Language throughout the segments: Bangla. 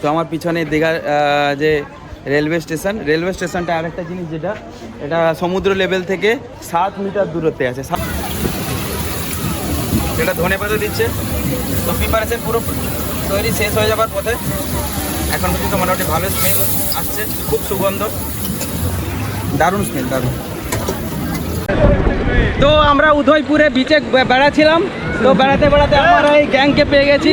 তো আমার পিছনে দীঘার যে রেলওয়ে স্টেশন রেলওয়ে স্টেশনটা আরেকটা জিনিস যেটা, এটা সমুদ্র লেভেল থেকে সাত মিটার দূরত্বে আছে। এটা ধনে পাতা দিচ্ছে। তো প্রিপারেশন পুরো তৈরি শেষ হয়ে যাবার পথে। এখন পর্যন্ত মোটামুটি ভালো স্মেল আসছে। খুব সুগন্ধ। দারুণ স্মেল দারুণ। তো আমরা উদয়পুরে বিচে বেড়াচ্ছিলাম। তো বেড়াতে বেড়াতে আমরা এই গ্যাংকে পেয়ে গেছি।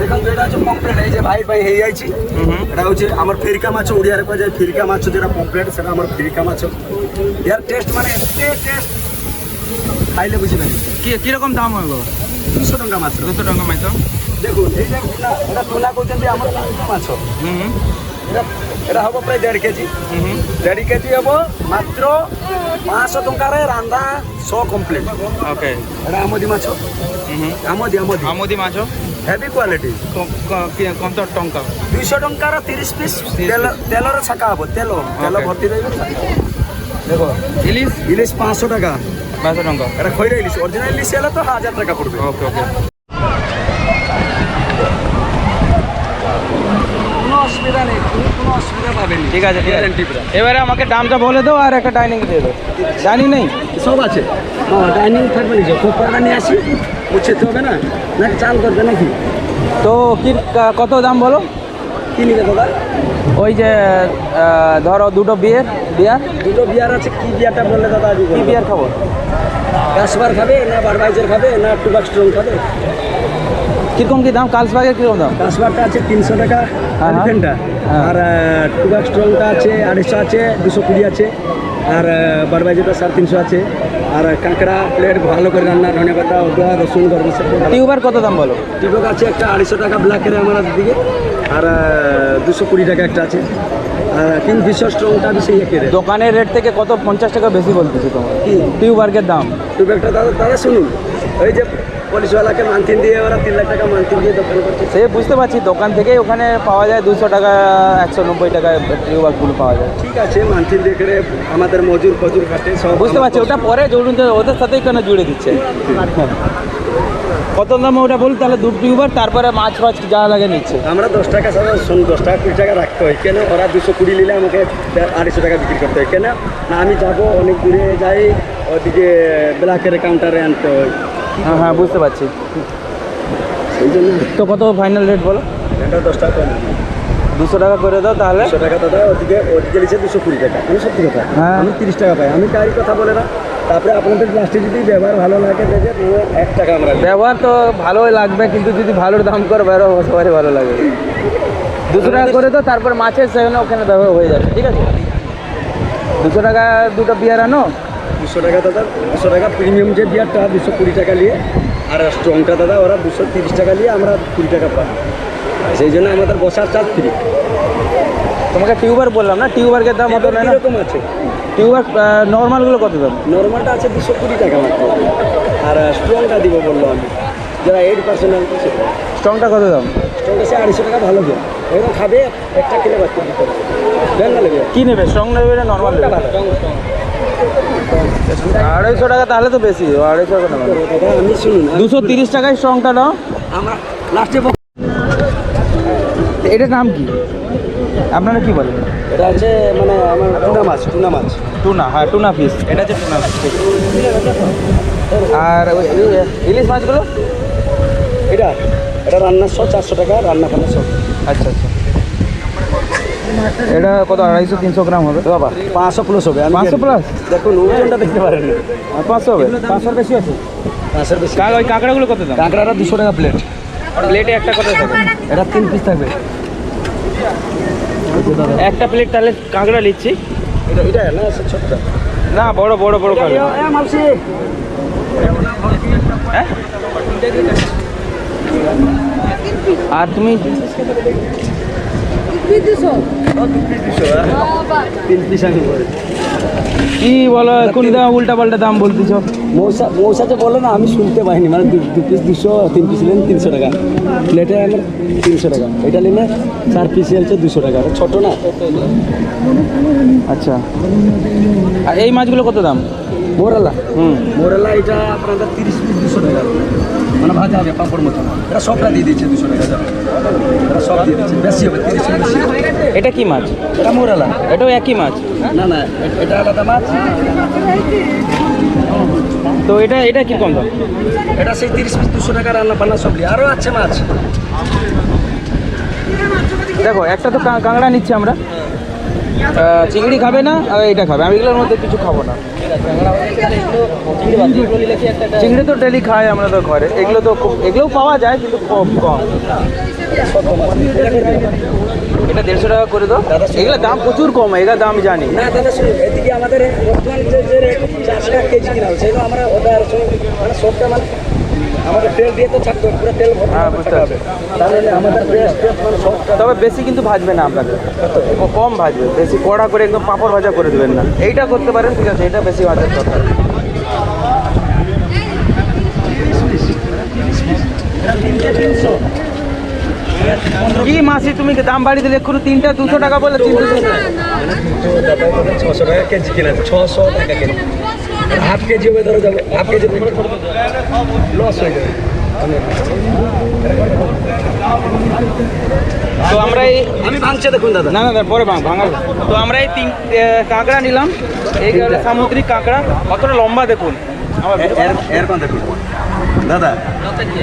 দেখুন এটা হচ্ছে পম্পলেট এই যে ভাই ভাই হেই আইছি। এটা হচ্ছে আমার ফিরকা মাছ ওড়িয়ার কাছে ফিরকা মাছ যেটা পম্পলেট সেটা আমার ফিরকা মাছ এর টেস্ট মানে এতে টেস্ট খাইলে বুঝি পারি কি কীরকম দাম হইব দুশো টাকা মাছ দুশো টাকা মাছ দেখুন এই যে এটা তুলনা করছেন যে আমার ফিরকা মাছ এটা এটা হব প্রায় দেড় কেজি। দেড় কেজি হব মাত্র পাঁচশো টঙ্কার রান্ধা শো কমপ্লিট ওকে এটা আমদি মাছ আমদি মাছ হেভি কোয়ালিটি কত টঙ্কা? দুইশো টঙ্কার তিরিশ পিস তেল তেলর ছাকা হব তেল তেল Okay. ভর্তি দেবে দেখো ইলিশ? ইলিশ পাঁচশো টাকা। পাঁচশো টঙ্কা। এটা খৈরা ইলিশ অরিজিনাল ইলিশ এলে তো হাজার টাকা পড়বে। ওকে ওকে অসুবিধা নেই কোনো অসুবিধা পাবেনি ঠিক আছে ঠিক আছে। এবারে আমাকে দামটা বলে দাও আর একটা ডাইনিং দিয়ে দাও। জানি নেই? সব আছে। ডাইনিং থাকবে নিজে কোপড়াটা নিয়ে আসি। উচ্ছেতে হবে না? নাকি চাল করবে নাকি? তো কি কত দাম বলো? কি নিবে দাদা? ওই যে ধরো দুটো বিয়ের বিয়ার। দুটো বিয়ার আছে কি বিয়ারটা বললে দাদা কি বিয়ার খাব? কাশবার খাবে না বারবাইজার খাবে না টুবাক স্ট্রং খাবে? কীরকম কী দাম? কালসবাগের কীরকম দাম? কাশবারটা আছে তিনশো টাকা হ্যাঁ। এলিফেন্টটা হ্যাঁ। আর টুবাক স্ট্রংটা আছে আড়াইশো আছে দুশো কুড়ি আছে। আর বারবাইজারটা সাড়ে তিনশো আছে। আর কাঁকড়া প্লেট ভালো করে রান্না ধনে পাতা ওটা রসুন গরম টিউবার কত দাম বলো? টিউবার আছে একটা আড়াইশো টাকা ব্ল্যাকের আমার দিকে আর দুশো কুড়ি টাকা একটা আছে। আর কিংফিশার স্ট্রংটা বেশি দোকানের রেট থেকে কত পঞ্চাশ টাকা বেশি বলতেছি তোমার? কি? টিউবার্গের দাম। টিউবার্গটা দাদা দাদা শুনুন। ওই যে পুলিশওয়ালাকে মান্থিন দিয়ে ওরা তিন লাখ টাকা মান্থিন দিয়ে দোকান করছে। সে বুঝতে পারছি দোকান থেকেই ওখানে পাওয়া যায় দুশো টাকা একশো নব্বই টাকায় টিউবারগুলো পাওয়া যায়। ঠিক আছে মান্থিন দিয়ে করে আমাদের মজুর ফজুর কাটে সব বুঝতে পারছি ওটা পরে জরুরি ওদের সাথেই কেন জুড়ে দিচ্ছে? কত দাম ওটা বল তাহলে দু টিউবার তারপরে মাছ ফাছ যা লাগে নিচ্ছে। আমরা দশ টাকা সব শুন দশ টাকা কুড়ি টাকা রাখতে হয়। কেন? ওরা দুশো কুড়ি নিলে আমাকে আড়াইশো টাকা বিক্রি করতে হয়। কেন? না আমি যাব অনেক দূরে যাই ওদিকে ব্ল্যাকের কাউন্টারে আনতে হয়। হ্যাঁ হ্যাঁ বুঝতে পারছি। সেই জন্য তো কত ফাইনাল রেট বলো? এটা দশ টাকা দুশো টাকা করে দাও তাহলে। দুশো টাকা দাদা ওদিকে ওদিকে নিচে দুশো কুড়ি টাকা। আমি সত্যি কথা। হ্যাঁ। আমি তিরিশ টাকা পাই। আমি তারই কথা বলে না। তারপরে আপনাদের প্লাস্টিক যদি ব্যবহার ভালো লাগে দেখে এক টাকা আমরা ব্যবহার তো ভালোই লাগবে কিন্তু যদি ভালো দাম করে বেরো সবারই ভালো লাগে। দুশো টাকা করে দাও তারপর মাছের সেখানে ওখানে ব্যবহার হয়ে যাবে ঠিক আছে? দুশো টাকা দুটো বিয়ার আনো দুশো টাকা দাদা দুশো টাকা প্রিমিয়াম যে বিয়ারটা দুশো কুড়ি টাকা নিয়ে। আর স্ট্রংটা দাদা ওরা দুশো তিরিশ টাকা নিয়ে আমরা কুড়ি টাকা পাই। সেই জন্য আমাদের বসার চার্জ ফ্রি তোমাকে টিউবার বললাম না? টিউবারের দাম নেয় না? কীরকম আছে? টিউবার নর্মালগুলো কত দাম? নর্মালটা আছে দুশো কুড়ি টাকা মাত্র। আর স্ট্রংটা দিব বলল আমি। যারা এইট পার্সেন্ট আনবে সেটা স্ট্রংটা কত দাম? স্ট্রংটা সে আড়াইশো টাকা ভালো দেয় এরকম খাবে একটা কিনে বাচ্চা দিতে কি নেবে? স্ট্রং নেবে না নর্মাল নেবে? ভালো। strong, strong। আড়াইশো টাকা তাহলে তো বেশি আড়াইশো টাকা আমি শুনুন দুশো তিরিশ টাকায় স্ট্রংটা নাও। আমরা লাস্টে এটার নাম কি? আপনারা কি বলেন? এটা আছে মানে আমার টুনা মাছ টুনা মাছ। টুনা হ্যাঁ টুনা ফিস এটা হচ্ছে টুনা ফিস আর ওই ইলিশ মাছগুলো? এটা এটা রান্নার শো চারশো টাকা রান্না ফান্না সব আচ্ছা আচ্ছা। এটা কত আড়াইশো তিনশো গ্রাম হবে? বাবা পাঁচশো প্লাস হবে 500 plus? দেখুন ওজনটা দেখতে পারেন না। আর পাঁচশো হবে? পাঁচশোর বেশি আছে? পাঁচশোর বেশি। ওই কাঁকড়াগুলো কত দাম? কাঁকড়াটা দুশো টাকা প্লেট প্লেটে একটা কত থাকবে? এটা তিন পিস থাকবে। একটা প্লেট তাহলে কাঁকড়া নিচ্ছি। এটা এটা না ছোটটা। না বড় বড় বড় কাঁকড়া। হ্যাঁ? আর তুমি? কি বলো এখন দাম উল্টা পাল্টা দাম বলতেছ? মৌসা মৌসা যে বলল না আমি শুনতে পাইনি। মানে দু পিস দুশো তিন পিস নিলেন তিনশো টাকা। প্লেটে আমার তিনশো টাকা। এটা নিলে চার পিস হচ্ছে দুশো টাকা। ছোটো না? আচ্ছা। আর এই মাছগুলো কত দাম? মোরালা। হুম। মোরালা এটা আপনাদের তিরিশ পিস দুশো টাকা। মানে ভাজা হবে পাঁপড় মতো। এটা সবটা দিয়ে দিচ্ছে দুশো টাকা সব দিয়ে দিচ্ছে বেশি হবে তিরিশ বেশি এটা কি মাছ? এটা মোরালা। এটাও একই মাছ? না না এটা আলাদা মাছ। তো এটা এটা কি কম দাম? এটা সেই তিরিশ পিস দুশো টাকা রান্না বান্না সব নিয়ে আরও আছে মাছ। দেখো একটা তো কাঁকড়া নিচ্ছি আমরা। চিংড়ি খাবে না আর এটা খাবে আমি এগুলোর মধ্যে কিছু খাব না চিংড়ি তো ডেলি খাই আমরা তো ঘরে এগুলো তো এগুলোও পাওয়া যায় কিন্তু কম কম এটা দেড়শো টাকা করে দাও এগুলো দাম প্রচুর কম এগুলো দাম জানি আমাদের মানে মানে আমাদের তেল দিয়ে তো থাকবে পুরো তেল হ্যাঁ, বুঝতে তাহলে আমাদের তবে বেশি কিন্তু ভাজবে না আপনাদের। ক- কম ভাজবে বেশি। কড়া করে একদম পাঁপড় ভাজা করে দেবেন না। এইটা করতে পারেন ঠিক আছে এটা বেশি ভাজার দরকার কি মাসি তুমি কি দাম বাড়িয়ে দিলে এক্ষুনি? তিনটা দুশো টাকা বলে ছশো টাকা কেজি কিনা ছশো টাকা কেজি। হাফ কেজি হবে ধরো যাবে হাফ কেজি লস হয়ে যাবে। তো আমরা এই আমি ভাঙছে দেখুন দাদা। না না না পরে ভাঙ তো আমরা এই তিন কাঁকড়া নিলাম। এই সামুদ্রিক কাঁকড়া কতটা লম্বা দেখুন। এরকম দেখুন? দাদা।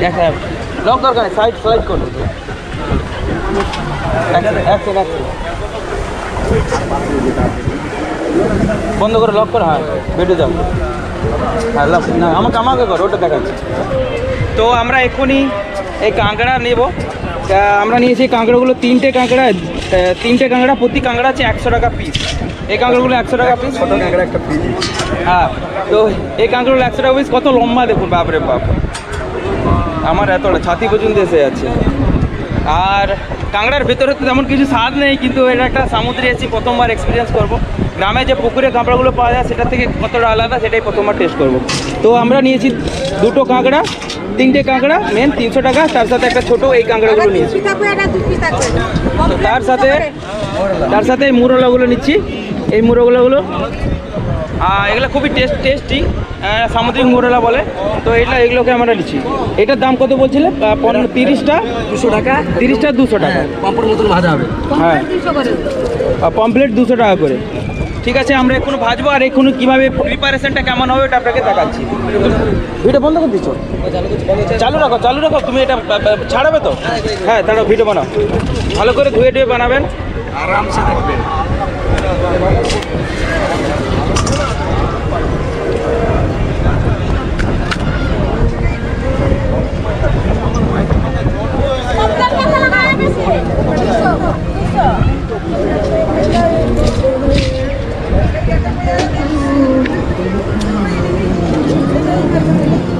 দেখা লক দরকার সাইড স্লাইড করুন। এক সেকেন্ড, এক সেকেন্ড। বন্ধ করে লক করে? হ্যাঁ বেটে যাও। হ্যাঁ লক না আমাকে আমাকে করো ওটা দেখাচ্ছি। তো আমরা এক্ষুনি এই কাঁকড়া নেব। আমরা নিয়েছি কাঁকড়াগুলো তিনটে কাঁকড়া তিনটে কাঁকড়া প্রতি কাঁকড়া আছে একশো টাকা পিস এই কাঁকড়াগুলো একশো টাকা পিস ছোট কাঁকড়া একটা পিস হ্যাঁ তো এই কাঁকড়াগুলো একশো টাকা পিস কত লম্বা দেখুন বাপরে বাপ। আমার এতটা ছাতি পর্যন্ত এসে যাচ্ছে। আর কাঁকড়ার ভেতরে তো তেমন কিছু স্বাদ নেই কিন্তু এটা একটা সমুদ্রে এসেছি প্রথমবার এক্সপিরিয়েন্স করব। গ্রামে যে পুকুরে কাঁকড়াগুলো পাওয়া যায় সেটা থেকে কতটা আলাদা সেটাই প্রথমবার টেস্ট করব। তো আমরা নিয়েছি দুটো কাঁকড়া তিনটে কাঁকড়া মেন তিনশো টাকা তার সাথে একটা ছোটো এই কাঁকড়াগুলো নিয়েছি। তো তার সাথে তার সাথে এই মুরলাগুলো নিচ্ছি। এই মুরগুলোগুলো এগুলো খুবই টেস্ট টেস্টি সামুদ্রিক মুরলা বলে। তো এটা এগুলোকে আমরা নিচ্ছি। এটার দাম কত বলছিলে? পনেরো তিরিশটা? দুশো টাকা। তিরিশটা দুশো টাকা। পাঁপড় মতন ভাজা হবে। হ্যাঁ। পমপ্লেট দুশো টাকা করে। ঠিক আছে আমরা এখনও ভাজবো আর এখনও কীভাবে প্রিপারেশনটা কেমন হবে ওটা আপনাকে দেখাচ্ছি। ভিডিও বন্ধ করে দিচ্ছ? চালু রাখো চালু রাখো তুমি এটা ছাড়াবে তো? হ্যাঁ তাহলে ভিডিও বানাও। ভালো করে ধুয়ে ধুয়ে বানাবেন। আরামসে দেখবে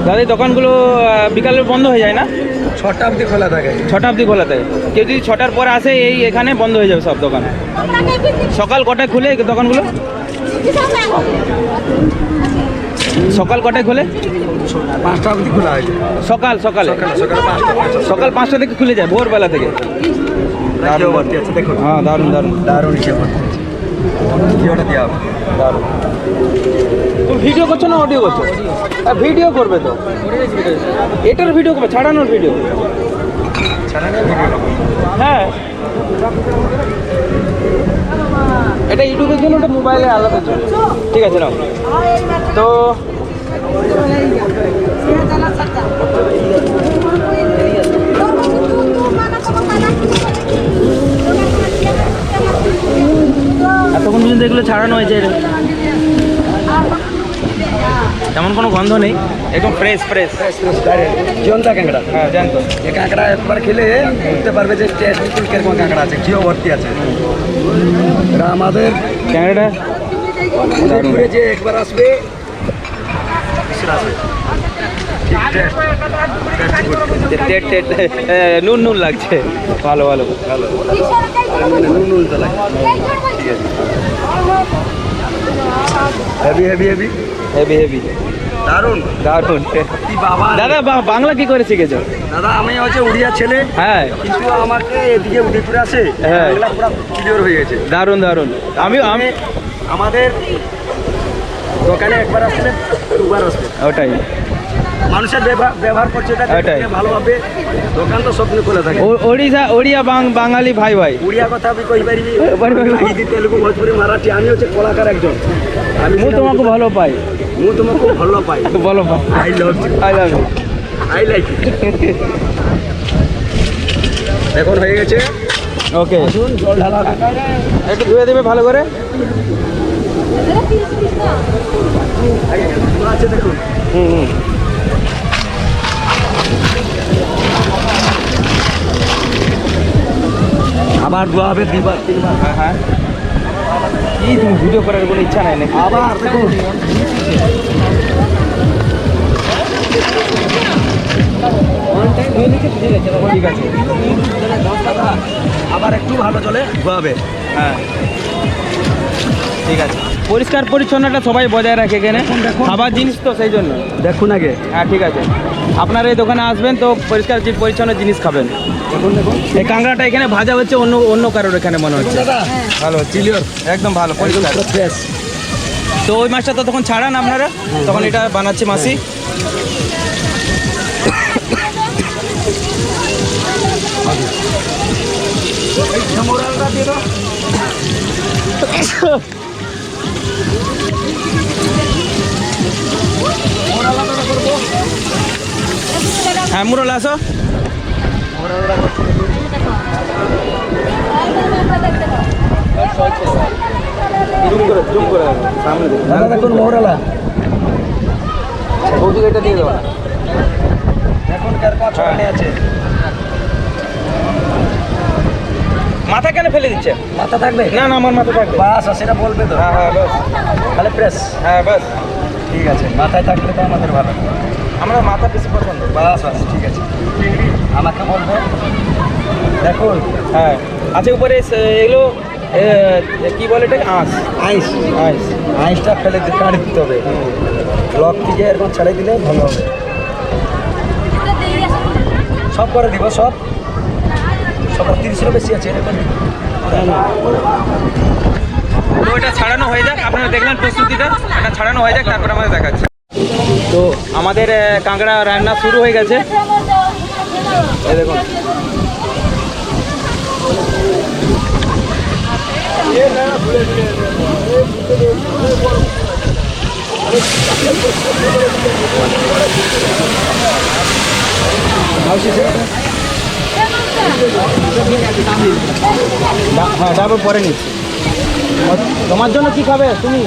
দাদা দোকানগুলো বিকালে বন্ধ হয়ে যায় না? ছটা অবধি খোলা থাকে। ছটা অবধি খোলা থাকে। কেউ যদি ছটার পর আসে এই এখানে বন্ধ হয়ে যাবে সব দোকান। সকাল কটায় খুলে দোকানগুলো? সকাল কটায় খুলে? পাঁচটা অবধি খোলা হয় সকাল সকালে? সকাল পাঁচটা সকাল পাঁচটা থেকে খুলে যায় ভোরবেলা থেকে। দারুণ হ্যাঁ দারুণ দারুণ। দারুণ ইসে ঘিওটা দেওয়া হবে? দারুণ। তুমি ভিডিও করছ না অডিও করছ? ভিডিও করবে তো। এটার ভিডিও করবে ছাড়ানোর ভিডিও হ্যাঁ। এটা ইউটিউবের জন্য ওটা মোবাইলে আলাদা জন্য ঠিক আছে নাও তো এতক্ষণ পর্যন্ত এগুলো ছাড়ানো হয়েছে তেমন কোনো গন্ধ নেই। একদম ফ্রেশ ফ্রেশ জীবনটা কাঁকড়া। হ্যাঁ জানতো এই কাঁকড়া একবার খেলে বুঝতে পারবে যে টেস্ট কীরকম কাঁকড়া আছে ঘিও ভর্তি আছে। এটা আমাদের ক্যামেরাটা ঘুরে যে একবার আসবে নুন নুন লাগছে। ভালো ভালো। ভালো নুন নুন তো লাগে ঠিক আছে। Heavy heavy heavy heavy heavy দারুণ। দারুণ। দাদা বাংলা কি করে শিখেছো? দাদা আমি হচ্ছে উড়িয়া ছেলে। হ্যাঁ। কিন্তু আমাকে এদিকে উদয়পুরে আছে। হ্যাঁ। পুরো ক্লিয়ার হয়ে গেছে। দারুণ দারুণ। আমি আমি আমাদের দোকানে একবার আসলে দুবার আসবে। ওটাই। মানুষের ব্যবহার করছে এটাকে ভালোভাবে দোকান তো স্বপ্ন খোলা থাকে। ওড়িশা ওড়িয়া বাঙালি ভাই ভাই। ওড়িয়া কথা আমি কই পারিনি তেলুগু ভোজপুরি মারাঠি আমি হচ্ছে কলাকার একজন। আমি মু তোমাকে ভালো পাই। মু তোমাকে ভালো পাই। ভালো I love you I love you I like এখন হয়ে গেছে। ওকে জল ঢালা। একটু ধুয়ে দেবে ভালো করে? হুম হুম। আবার দোয়া হবে দুইবার তিনবার। হ্যাঁ হ্যাঁ। কি তুমি ভিডিও করার কোনো ইচ্ছা নাই নাকি? আবার দেখো। ঠিক আছে আবার একটু ভালো চলে ধোয়াবে হ্যাঁ। ঠিক আছে। পরিষ্কার পরিচ্ছন্নটা সবাই বজায় রাখে এখানে। খাবার জিনিস তো সেই জন্য। দেখুন আগে। হ্যাঁ ঠিক আছে। আপনারা এই দোকানে আসবেন তো পরিষ্কার পরিচ্ছন্ন জিনিস খাবেন। দেখুন দেখুন। এই কাঁকড়াটা এখানে ভাজা হচ্ছে অন্য অন্য কারোর এখানে মনে হচ্ছে। ভালো চিলিওর একদম ভালো পরিষ্কার। ফ্রেশ তো ওই মাছটা তো তখন ছাড়ান আপনারা। তখন এটা বানাচ্ছে মাসি। দিয়ে হ্যাঁ মুরল আসো। জুম করে জুম করে সামনে দাদা দেখুন মোরালা বৌদি এটা দিয়ে দেওয়া এখন কার পাঁচ টাকা আছে মাথা কেন ফেলে দিচ্ছে? মাথা থাকবে? না না আমার মাথা থাকবে। বাস সেটা বলবে তো। হ্যাঁ হ্যাঁ বাস। তাহলে প্রেস হ্যাঁ বাস। ঠিক আছে মাথায় থাকলে তো আমাদের ভালো। আমরা মাথা বেশি পছন্দ বাস বাস ঠিক আছে। আমাকে বলবে? দেখুন। হ্যাঁ। আছে উপরে সে- এগুলো কি বলে এটা আঁশ। আইস আঁশ। আইসটা ফেলে দিতে কাটে দিতে হবে। ব্লক থেকে এরকম ছেড়ে দিলে ভালো হবে। সব করে দিব সব? সবার বেশি আছে, এটা ছাড়ানো হয়ে যাক, আপনারা দেখলেন প্রস্তুতিটা, এটা ছাড়ানো হয়ে যাক, তারপর আমাদের দেখাচ্ছি। তো আমাদের কাঁকড়া রান্না শুরু হয়ে গেছে। দেখুন। ডা- হ্যাঁ ডাবের পরে নিচ্ছি। তোমার জন্য কি খাবে তুমি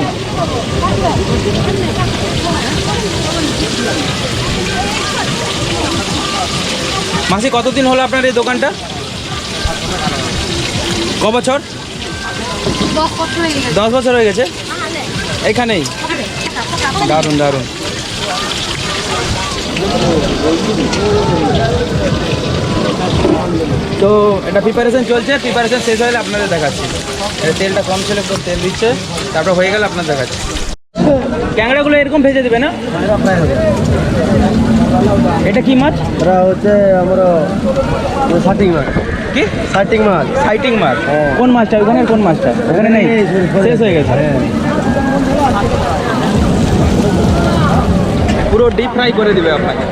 মাসি, কতদিন হলো আপনার এই দোকানটা? ক বছর? দশ বছর হয়ে গেছে? এখানেই দারুণ দারুণ। তো এটা প্রিপারেশন চলছে প্রিপারেশন শেষ হলে আপনাদের দেখাচ্ছি। এটা তেলটা কম ছিল তেল দিচ্ছে তারপর হয়ে গেলে আপনার দেখাচ্ছি। ক্যাংড়াগুলো এরকম ভেজে দেবে না? এটা কি মাছ? ওরা হচ্ছে আমার শার্টিং মাছ। কি? শার্টিং মাছ। সাইটিং মাছ। হ্যাঁ। কোন মাছটা? ওখানে কোন মাছটা? ওখানে নেই? শেষ হয়ে গেছে। হ্যাঁ। পুরো ডিপ ফ্রাই করে দিবে আপনাকে।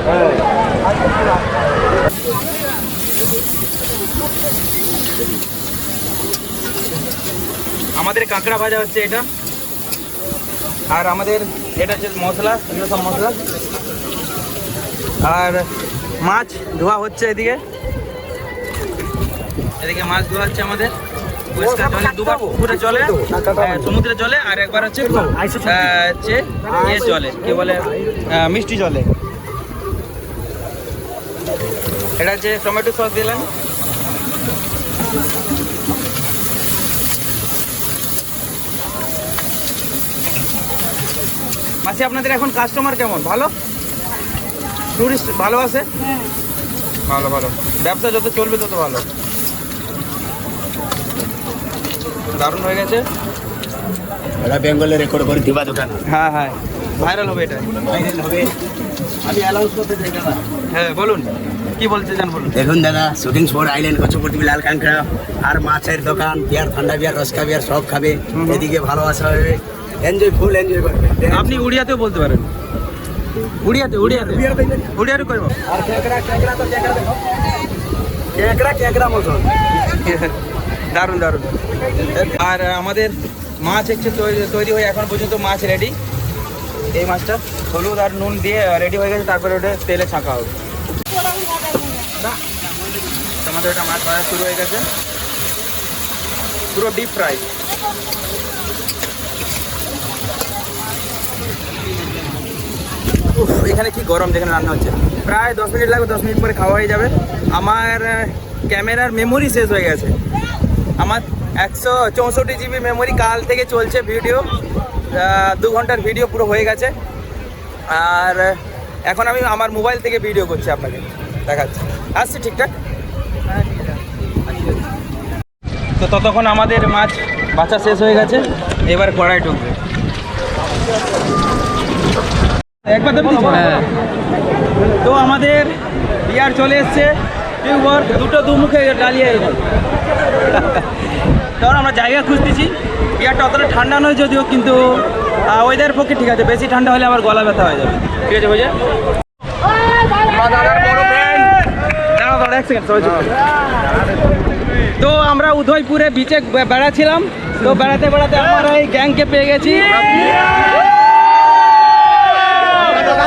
আমাদের কাঁকড়া ভাজা হচ্ছে এটা আর আমাদের এটা হচ্ছে মশলা এগুলো সব মশলা আর মাছ ধোয়া হচ্ছে এদিকে এদিকে মাছ ধোয়া হচ্ছে আমাদের পুকুরে হ্যাঁ, সমুদ্রে জলে আর একবার হচ্ছে হচ্ছে ইয়ে কি বলে মিষ্টি জলে এটা হচ্ছে টমেটো সস দিলাম মাসি আপনাদের এখন কাস্টমার কেমন? ভালো? টুরিস্ট ভালো আছে? হ্যাঁ ভালো ভালো। ব্যবসা যত চলবে তত ভালো। দারুণ হয়ে গেছে। ওরা বেঙ্গলে রেকর্ড করে দিবা দোকান। হ্যাঁ হ্যাঁ। ভাইরাল হবে এটা। ভাইরাল হবে। আমি অ্যালাউন্স করতে চাই দাদা। হ্যাঁ বলুন। কি বলতে চান বলুন? দেখুন দাদা শুটিং স্পট আইলেন কচুপটি লাল কাঁকড়া আর মাছের দোকান বিয়ার ঠান্ডা বিয়ার রসকা বিয়ার সব খাবে। এদিকে ভালোবাসা হবে। এনজয় ফুল এনজয় করবে। আপনি উড়িয়াতেও বলতে পারেন। উড়িয়াতে উড়িয়াতে। উড়িয়াতে করব আর কেকড়া কেকড়া তো কেকড়া দেখো। কেকড়া কেকড়া মতন দারুণ দারুণ। আর আমাদের মাছ হচ্ছে তৈরি তৈরি হয়ে এখন পর্যন্ত মাছ রেডি এই মাছটা হলুদ আর নুন দিয়ে রেডি হয়ে গেছে তারপরে ওটা তেলে ছাঁকা হবে। আমাদের ওটা মাছ ভাজা শুরু হয়ে গেছে। পুরো ডিপ ফ্রাই এখানে কি গরম যেখানে রান্না হচ্ছে? প্রায় দশ মিনিট লাগবে, দশ মিনিট পরে খাওয়া হয়ে যাবে। আমার ক্যামেরার মেমোরি শেষ হয়ে গেছে। আমার একশো চৌষট্টি জিবি মেমোরি কাল থেকে চলছে ভিডিও দু ঘণ্টার ভিডিও পুরো হয়ে গেছে। আর, এখন আমি আমার মোবাইল থেকে ভিডিও করছি আপনাকে। দেখাচ্ছি। আসছি ঠিকঠাক? তো ততক্ষণ আমাদের মাছ বাচ্চা শেষ হয়ে গেছে। এবার কড়াই ঢুকবে। একবার হ্যাঁ। তো আমাদের বিয়ার চলে এসছে। টিউবর দুটো দুমুখে ডালিয়ে তখন আমরা জায়গা খুঁজতেছি। বিয়ারটা অতটা ঠান্ডা নয় যদিও কিন্তু ওয়েদার পক্ষে ঠিক আছে। বেশি ঠান্ডা হলে আমার গলা ব্যথা হয়ে যাবে। ঠিক আছে বুঝে দাঁড়াও দাঁড়াও এক সেকেন্ড সবাই চুপ করো। তো আমরা উদয়পুরে বিচে বেড়াচ্ছিলাম। তো বেড়াতে বেড়াতে আমরা এই গ্যাংকে পেয়ে গেছি।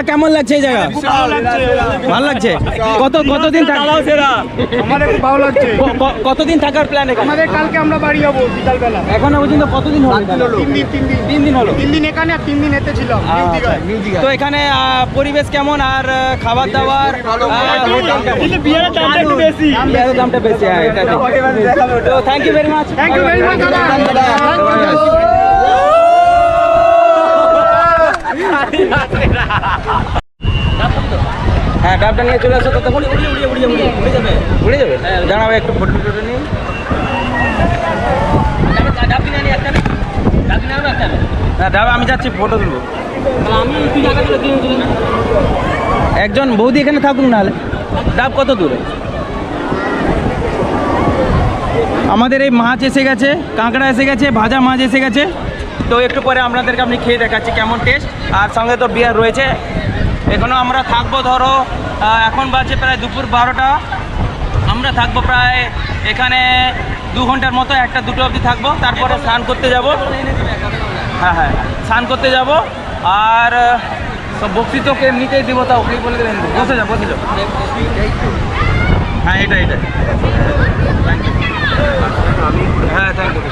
দীঘা কেমন লাগছে এই জায়গা? ভালো লাগছে? কত কতদিন থাক- আমাদের খুব ভালো লাগছে। ক- ক- কতদিন থাকার প্ল্যান এখানে? আমাদের কালকে আমরা বাড়ি যাব বিকালবেলা। এখনও পর্যন্ত কতদিন হলো? তিন দিন তিন দিন। তিন দিন হলো? তিন দিন এখানে আর তিন দিন এতে ছিলাম। নিউ দীঘায়। তো এখানে আহ, পরিবেশ কেমন? আর খাবার দাবার? বিয়ারের দামটা বেশি। হ্যাঁ এটা ঠিক। তো thank you very much Thank you very much, দাদা। হ্যাঁ ডাবটা নিয়ে চলে আসো ততক্ষণ। উড়িয়ে উড়িয়ে উড়িয়ে উড়িয়ে উড়ে যাবে। উড়ে যাবে? দাঁড়াও একটু ফটো ফটো নিয়ে হ্যাঁ আমি যাচ্ছি ফটো তুলবো। একজন বৌদি এখানে থাকুক নাহলে। ডাব কত দূরে? আমাদের এই মাছ এসে গেছে কাঁকড়া এসে গেছে ভাজা মাছ এসে গেছে। তো একটু পরে আপনাদেরকে আপনি খেয়ে দেখাচ্ছি কেমন টেস্ট আর সঙ্গে তো বিয়ার রয়েছে। এখনও আমরা থাকব ধরো এখন বাজে প্রায় দুপুর বারোটা। আমরা থাকব প্রায় এখানে দু ঘণ্টার মতো একটা দুটো অবধি থাকব। তারপরে স্নান করতে যাব। হ্যাঁ হ্যাঁ স্নান করতে যাব। আর বক্তৃতাকে এমনিতেই দিব তাও ওকেই বলে দেবেন। বসে যাও বসে যাও হ্যাঁ এটা এটা হ্যাঁ থ্যাংক ইউ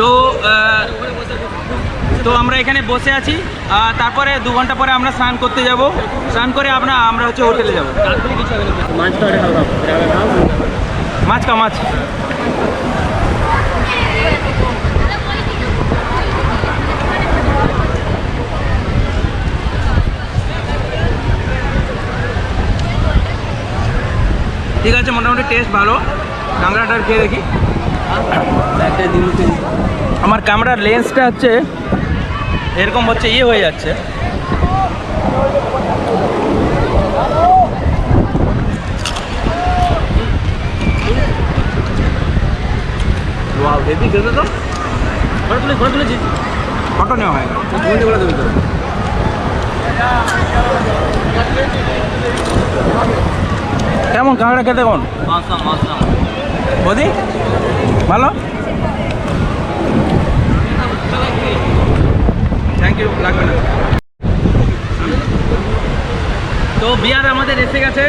তো তো আমরা এখানে বসে আছি। তারপরে দু ঘণ্টা পরে আমরা স্নান করতে যাব। স্নান করে আমরা আমরা হচ্ছে হোটেলে যাব। মাছ কা মাছ। ঠিক আছে, মোটামুটি টেস্ট ভালো। কাঁকড়াটার খেয়ে দেখি। আমার ক্যামেরার লেন্সটা হচ্ছে এরকম হচ্ছে ইয়ে হয়ে যাচ্ছে। ফটো নেওয়া হয় কেমন কাঁকড়া খেতে বদি ভালো থ্যাংক ইউ লাগবে না তো বিয়ার আমাদের এসে গেছে।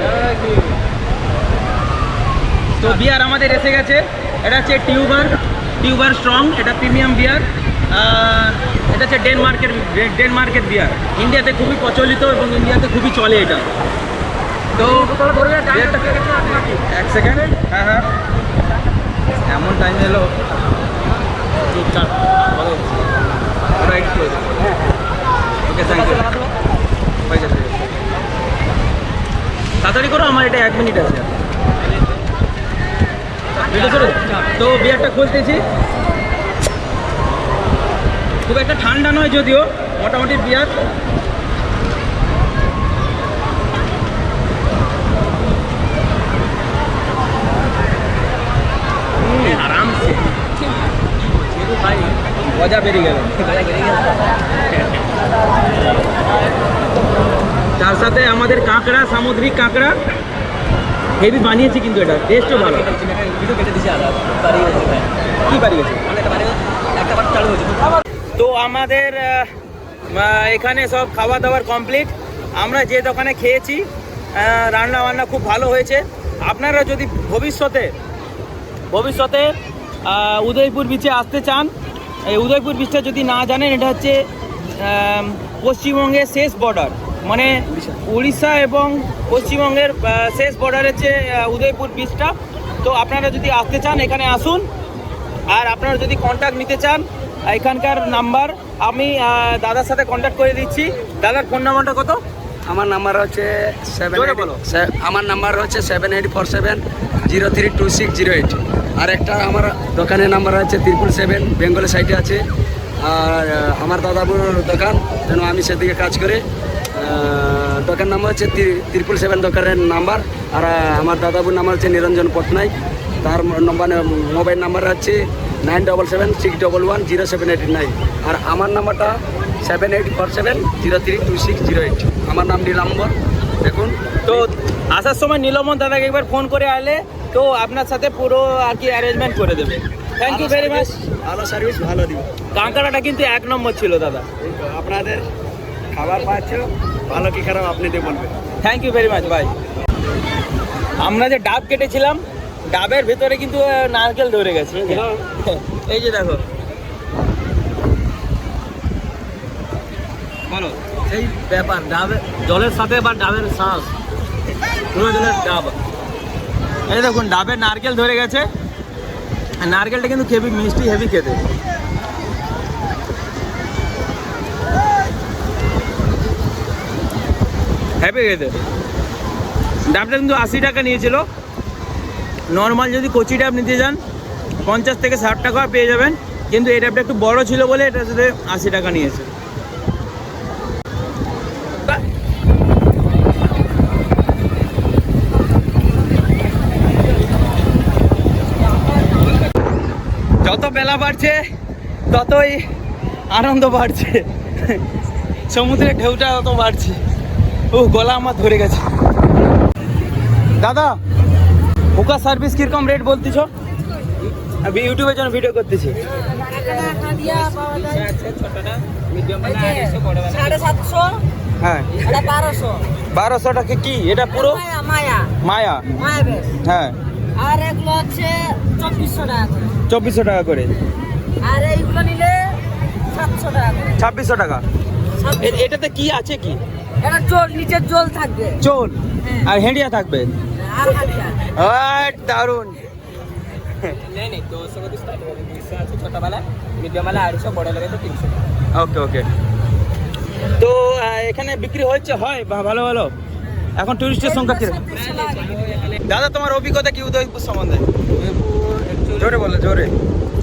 তো বিয়ার আমাদের এসে গেছে। এটা হচ্ছে টিউবার। টিউবার স্ট্রং, এটা প্রিমিয়াম বিয়ার। এটা হচ্ছে ডেনমার্কের ডেনমার্কের বিয়ার। ইন্ডিয়াতে খুবই প্রচলিত এবং ইন্ডিয়াতে খুবই চলে এটা। তো এক সেকেন্ড। হ্যাঁ হ্যাঁ। এমন টাইম এলো। চুপচাপ। তাড়াতাড়ি করো, আমার এটা এক মিনিট আছে। তো বিয়ারটা খুলতেছি। খুব একটা ঠান্ডা নয় যদিও, মোটামুটি বিয়ার আরামসে। মজা বেরিয়ে গেল। তার সাথে আমাদের কাঁকড়া, সামুদ্রিক কাঁকড়া, হেভি বানিয়েছি কিন্তু এটা টেস্টও ভালো। কি বাড়ি গেছে তো আমাদের এখানে সব খাওয়া দাওয়ার কমপ্লিট আমরা যে দোকানে খেয়েছি রান্না বান্না খুব ভালো হয়েছে। আপনারা যদি ভবিষ্যতে ভবিষ্যতে উদয়পুর বিচে আসতে চান এই উদয়পুর বিচটা যদি না জানেন, এটা হচ্ছে পশ্চিমবঙ্গের শেষ বর্ডার মানে উড়িষ্যা এবং পশ্চিমবঙ্গের শেষ বর্ডার হচ্ছে উদয়পুর বিচটা তো আপনারা যদি আসতে চান, এখানে আসুন। আর আপনারা যদি কন্ট্যাক্ট নিতে চান, এখানকার নাম্বার আমি দাদার সাথে কন্ট্যাক্ট করে দিচ্ছি। দাদার ফোন নাম্বারটা কত? আমার নাম্বার হচ্ছে সেভেন। আমার নাম্বার হচ্ছে seven eight four seven zero three two six zero eight আর একটা আমার দোকানের নাম্বার হচ্ছে ত্রিপুল সেভেন বেঙ্গলের সাইডে আছে। আর আমার দাদাবুর দোকান যেন আমি সেদিকে কাজ করে। দোকান নাম্বার হচ্ছে ত্রিপুল সেভেন দোকানের নাম্বার আর আমার দাদাবুর নাম্বার হচ্ছে নিরঞ্জন পটনায়ক তার নম্বর মোবাইল নাম্বার হচ্ছে nine double seven six double one zero seven eight nine আর আমার নাম্বারটা seven eight four seven zero three two six zero eight আমার নাম নীলাম্বর দেখুন। তো আসার সময় নীলমন দাদাকে একবার ফোন করে আলে তো আপনার সাথে পুরো আর কি অ্যারেঞ্জমেন্ট করে দেবে। থ্যাংক ইউ ভেরি মাচ ভালো সার্ভিস ভালো দিব কাঁকড়াটা কিন্তু এক নম্বর ছিল দাদা। আপনাদের খাবার পাচ্ছ ভালো কি খারাপ আপনি দিয়ে বলবেন। থ্যাংক ইউ ভেরি মাচ ভাই আমরা যে ডাব কেটেছিলাম ডাবের ভেতরে কিন্তু নারকেল ধরে গেছে। এই যে দেখো। বলো। এই ব্যাপার ডাবের জলের সাথে বা ডাবের শ্বাস পুরো জলের ডাব। এই দেখুন ডাবের নারকেল ধরে গেছে। নারকেলটা কিন্তু হেভি মিষ্টি, হেভি খেতে। হেভি খেতে। ডাবটা কিন্তু আশি টাকা নিয়েছিল। নর্মাল যদি কচি ডাব নিতে যান পঞ্চাশ থেকে ষাট টাকা পেয়ে যাবেন। কিন্তু এই ডাবটা একটু বড় ছিল বলে এটার সাথে আশি টাকা নিয়েছে। বেলা বাড়ছে ততই আনন্দ বাড়ছে। সমুদ্রের ঢেউটা তত বাড়ছে। ও গলা আমার ধরে গেছে। দাদা হুকা সার্ভিস কীরকম রেট বলতেছ? আমি ইউটিউবের জন্য ভিডিও করতেছি। হ্যাঁ। এটা বারোশো বারোশো টাকা কি? এটা পুরো? মায়া। মায়া। হ্যাঁ। আর এগুলো হচ্ছে চব্বিশশো টাকা চব্বিশশো টাকা করে। আর এইগুলো নিলে সাতশো টাকা ছাব্বিশশো টাকা। এটাতে কি আছে কি? এটা জল নিচের জল থাকবে। চোল হ্যাঁ। আর হেঁডিয়া থাকবে? আর দারুণ। ওকে ওকে। তো এখানে বিক্রি হচ্ছে হয়? বা- ভালো ভালো? এখন টুরিস্টের সংখ্যা কি দাদা তোমার অভিজ্ঞতা কি উদয়পুর সম্বন্ধে? জোরে বলো, জোরে।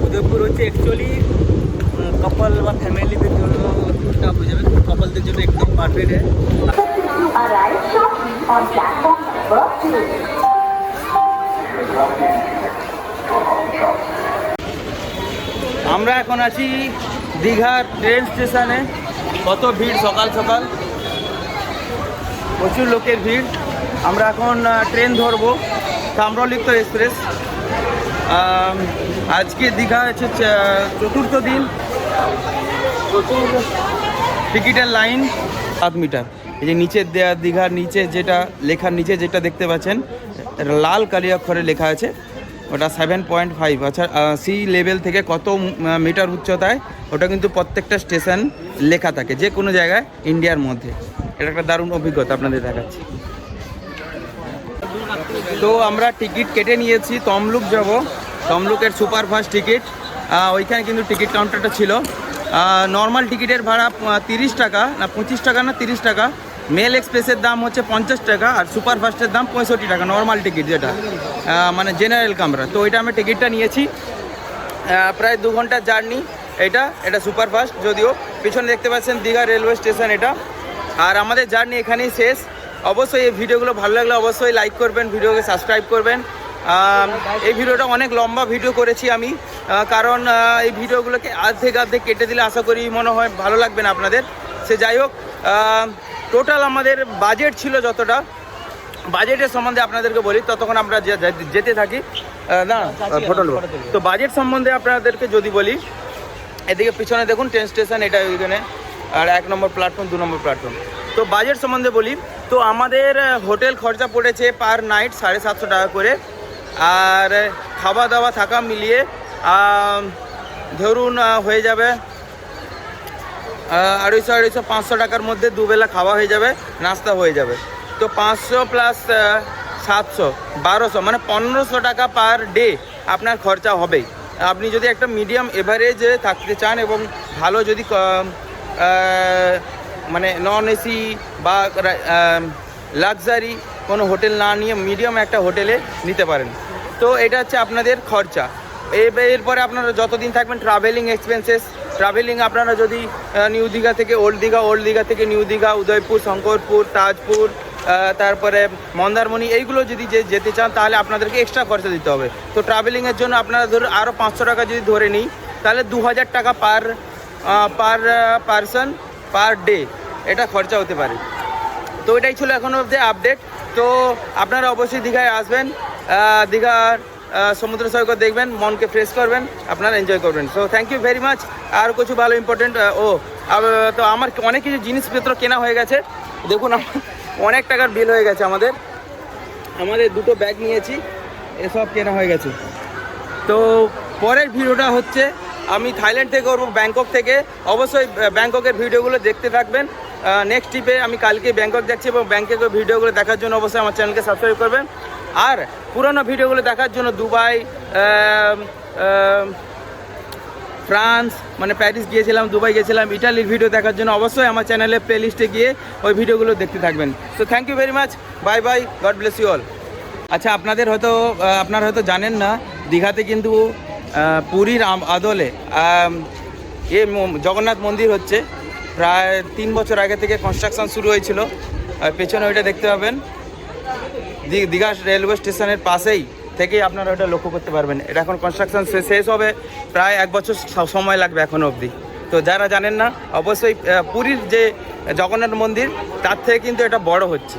উদয়পুর হচ্ছে অ্যাকচুয়ালি কপাল বা ফ্যামিলিদের জন্য টুরটা হয়ে যাবে। কপালদের জন্য একদম পারফেক্ট. আমরা এখন আছি দীঘার ট্রেন স্টেশনে কত ভিড় সকাল সকাল। প্রচুর লোকের ভিড়। আমরা এখন ট্রেন ধরবো। তাম্রলিপ্ত এক্সপ্রেস আজকে দীঘা হচ্ছে চতুর্থ দিন। টিকিটের লাইন সাত মিটার। এই যে নিচের দেয়া দীঘার নিচে যেটা, লেখার নিচে যেটা দেখতে পাচ্ছেন, লাল কালি অক্ষরে লেখা আছে, ওটা সেভেন পয়েন্ট ফাইভ আচ্ছা সি লেভেল থেকে কত মিটার উচ্চতায়, ওটা কিন্তু প্রত্যেকটা স্টেশন লেখা থাকে, যে কোনো জায়গায় ইন্ডিয়ার মধ্যে। এটা একটা দারুণ অভিজ্ঞতা আপনাদের দেখাচ্ছি। তো আমরা টিকিট কেটে নিয়েছি, তমলুক যাব। তমলুকের সুপার ফাস্ট টিকিট ওইখানে কিন্তু টিকিট কাউন্টারটা ছিল। নর্মাল টিকিটের ভাড়া তিরিশ টাকা, না, পঁচিশ টাকা না, তিরিশ টাকা। মেল এক্সপ্রেসের দাম হচ্ছে পঞ্চাশ টাকা আর সুপার ফাস্টের দাম পঁয়ষট্টি টাকা নর্মাল টিকিট যেটা। মানে জেনারেল কামরা। তো ওইটা আমি টিকিটটা নিয়েছি। প্রায় দু ঘণ্টার জার্নি। এটা এটা সুপারফাস্ট, যদিও পিছনে দেখতে পাচ্ছেন দীঘা রেলওয়ে স্টেশন এটা। আর আমাদের জার্নি এখানেই শেষ। অবশ্যই এই ভিডিওগুলো ভালো লাগলে অবশ্যই লাইক করবেন ভিডিওকে সাবস্ক্রাইব করবেন। এই ভিডিওটা অনেক লম্বা ভিডিও করেছি আমি। কারণ এই ভিডিওগুলোকে আর্ধেক আর্ধেক কেটে দিলে আশা করি মনে হয় ভালো লাগবে না আপনাদের। সে যাই হোক টোটাল আমাদের বাজেট ছিল যতটা বাজেটের সম্বন্ধে আপনাদেরকে বলি ততক্ষণ আমরা যেতে থাকি। না ফটো নেব। তো বাজেট সম্বন্ধে আপনাদেরকে যদি বলি এদিকে পিছনে দেখুন ট্রেন স্টেশন এটা ওইখানে। আর এক নম্বর প্ল্যাটফর্ম দু নম্বর প্ল্যাটফর্ম তো বাজেট সম্বন্ধে বলি, তো আমাদের হোটেল খরচা পড়েছে পার নাইট সাড়ে সাতশো টাকা করে। আর খাওয়া দাওয়া থাকা মিলিয়ে ধরুন হয়ে যাবে আড়াইশো আড়াইশো, পাঁচশো টাকার মধ্যে দুবেলা খাওয়া হয়ে যাবে, নাস্তা হয়ে যাবে। তো পাঁচশো প্লাস সাতশো, বারোশো মানে পনেরোশো টাকা পার ডে আপনার খরচা হবেই। আপনি যদি একটা মিডিয়াম এভারেজে থাকতে চান এবং ভালো যদি মানে নন এসি বা লাক্সারি কোনো হোটেল না নিয়ে মিডিয়াম একটা হোটেলে নিতে পারেন। তো এটা হচ্ছে আপনাদের খরচা। এরপরে আপনারা যতদিন থাকবেন ট্রাভেলিং এক্সপেন্সেস ট্রাভেলিং আপনারা যদি নিউ দীঘা থেকে ওল্ড দীঘা ওল্ড দীঘা থেকে নিউ দীঘা, উদয়পুর, শঙ্করপুর, তাজপুর তারপরে মন্দারমণি, এইগুলো যদি যে, যেতে চান তাহলে আপনাদেরকে এক্সট্রা খরচা দিতে হবে। তো ট্রাভেলিংয়ের জন্য আপনারা ধরুন আরও পাঁচশো টাকা যদি ধরে নিই, তাহলে দু হাজার টাকা পার পার পারসন পার ডে এটা খরচা হতে পারে। তো এটাই ছিল এখন অবধি আপডেট তো আপনারা অবশ্যই দীঘায় আসবেন দীঘার সমুদ্র সৈকত দেখবেন, মনকে ফ্রেশ করবেন, আপনারা এনজয় করবেন। So thank you very much আর কিছু ভালো ইম্পর্টেন্ট ও তো আমার অনেক কিছু জিনিসপত্র কেনা হয়ে গেছে। দেখুন অনেক টাকার বিল হয়ে গেছে আমাদের। আমাদের দুটো ব্যাগ নিয়েছি, এসব কেনা হয়ে গেছে। তো পরের ভিডিওটা হচ্ছে আমি থাইল্যান্ড থেকে করব, ব্যাংকক থেকে। অবশ্যই ব্যাংককের ভিডিওগুলো দেখতে থাকবেন। নেক্সট ট্রিপে আমি কালকে ব্যাংকক যাচ্ছি এবং ব্যাংককের ভিডিওগুলো দেখার জন্য অবশ্যই আমার চ্যানেলকে সাবস্ক্রাইব করবেন। আর পুরোনো ভিডিওগুলো দেখার জন্য দুবাই ফ্রান্স মানে প্যারিস গিয়েছিলাম, দুবাই গিয়েছিলাম, ইটালির ভিডিও দেখার জন্য অবশ্যই আমার চ্যানেলে প্লেলিস্টে গিয়ে ওই ভিডিওগুলো দেখতে থাকবেন। So thank you very much bye bye God bless you all আচ্ছা আপনাদের হয়তো আপনারা হয়তো জানেন না, দীঘাতে কিন্তু পুরীর আদলে এ জগন্নাথ মন্দির হচ্ছে। প্রায় তিন বছর আগে থেকে কনস্ট্রাকশন শুরু হয়েছিল। পেছনে ওইটা দেখতে পাবেন। দীঘা রেলওয়ে স্টেশনের পাশেই থেকেই আপনারা ওটা লক্ষ্য করতে পারবেন। এটা এখন কনস্ট্রাকশন শেষ হবে। প্রায় এক বছর সময় লাগবে এখনও অবধি। তো যারা জানেন না, অবশ্যই পুরীর যে জগন্নাথ মন্দির, তার থেকে কিন্তু এটা বড় হচ্ছে।